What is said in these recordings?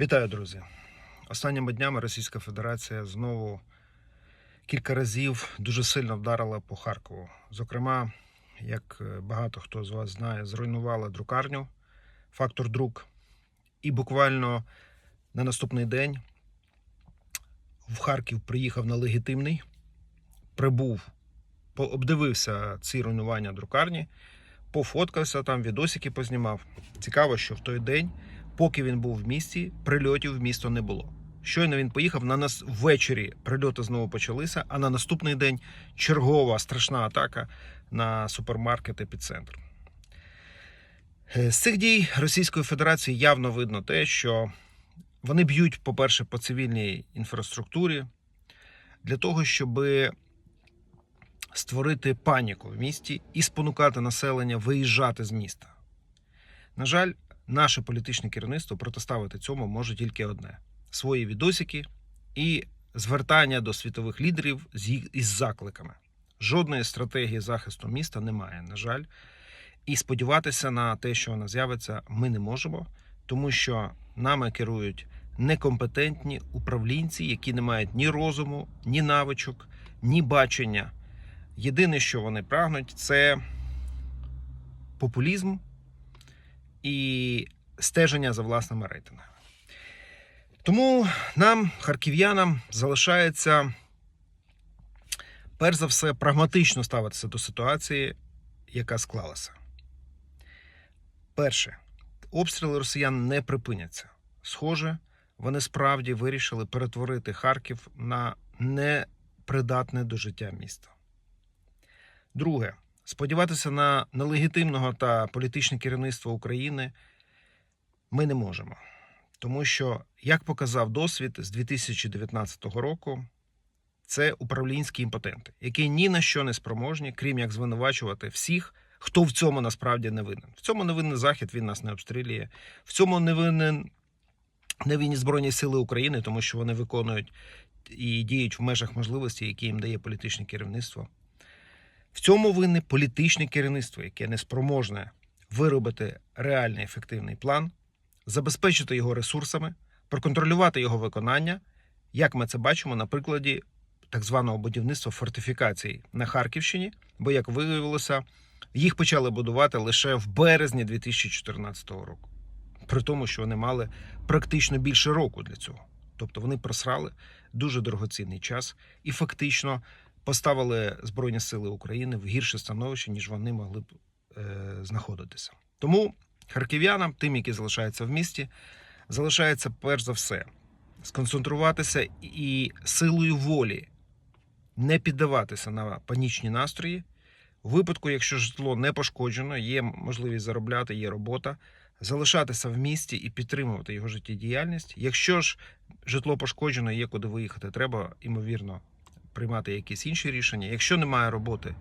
Вітаю, друзі! Останніми днями Російська Федерація знову кілька разів дуже сильно вдарила по Харкову. Зокрема, як е, багато хто з вас знає, зруйнувала друкарню фактор друк. І буквально на наступний день в Харків приїхав нелегітимний, прибув, обдивився ці руйнування друкарні, пофоткався там, відосики познімав. Цікаво, що в той день поки він був в місті, прильотів в місто не було. Щойно він поїхав на нас ввечері. Прильоти знову почалися. А на наступний день чергова страшна атака на супермаркет епіцентр. Е, З цих дій Російської Федерації явно видно те, що вони б'ють, по-перше, по цивільній інфраструктурі для того, щоб створити паніку в місті і спонукати населення виїжджати з міста. На жаль, наше політичне керівництво протиставити цьому може тільки одне: свої відосики і звертання до світових лідерів з їх- із закликами. Жодної стратегії захисту міста немає, на жаль. І сподіватися на те, що вона з'явиться, ми не можемо, тому що нами керують некомпетентні управлінці, які не мають ні розуму, ні навичок, ні бачення. Єдине, що вони прагнуть, це популізм і стеження за власними рейтингами. Тому нам, харків'янам, залишається перш за все прагматично ставитися до ситуації, яка склалася. Перше, обстріли росіян не припиняться. Схоже, вони справді вирішили перетворити Харків на непридатне до життя місто. Друге, сподіватися на нелегітимного та політичне керівництво України ми не можемо. Тому що, як показав досвід з 2019 року, це управлінські імпотенти, які ні на що не спроможні, крім як звинувачувати всіх, хто в цьому насправді не винен. В цьому не винен Захід, він нас не обстрілює. В цьому не винен не винні Збройні Сили України, тому що вони виконують і діють в межах можливості, які їм дає політичне керівництво. В цьому винне політичне керівництво, яке не спроможне виробити реальний ефективний план, забезпечити його ресурсами, проконтролювати його виконання, як ми це бачимо на прикладі так званого будівництва фортифікацій на Харківщині, бо, як виявилося, їх почали будувати лише в березні 2014 року. При тому, що вони мали практично більше року для цього. Тобто вони просрали дуже дорогоцінний час і фактично поставили Збройні Сили України в гірше становище, ніж вони могли б е, знаходитися. Тому харків'янам, тим, які залишаються в місті, залишається перш за все сконцентруватися і силою волі не піддаватися на панічні настрої. У випадку, якщо житло не пошкоджено, є можливість заробляти, є робота, залишатися в місті і підтримувати його життєдіяльність. Якщо ж житло пошкоджено, є куди виїхати, треба, ймовірно, приймати якісь інші рішення. Якщо немає роботи,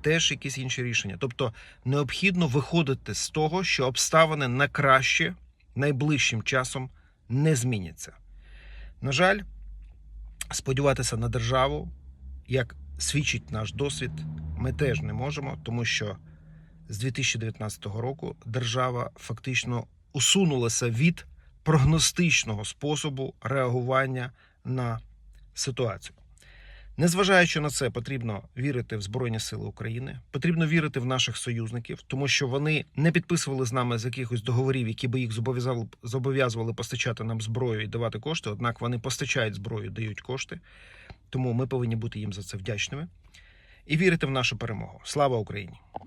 теж якісь інші рішення. Тобто необхідно виходити з того, що обставини на краще найближчим часом не зміняться. На жаль, сподіватися на державу, як свідчить наш досвід, ми теж не можемо, тому що з 2019 року держава фактично усунулася від прогностичного способу реагування на ситуацію. Незважаючи на це, потрібно вірити в Збройні Сили України, потрібно вірити в наших союзників, тому що вони не підписували з нами з якихось договорів, які би їх зобов'язали зобов'язували постачати нам зброю і давати кошти. Однак вони постачають зброю, дають кошти. Тому ми повинні бути їм за це вдячними і вірити в нашу перемогу. Слава Україні!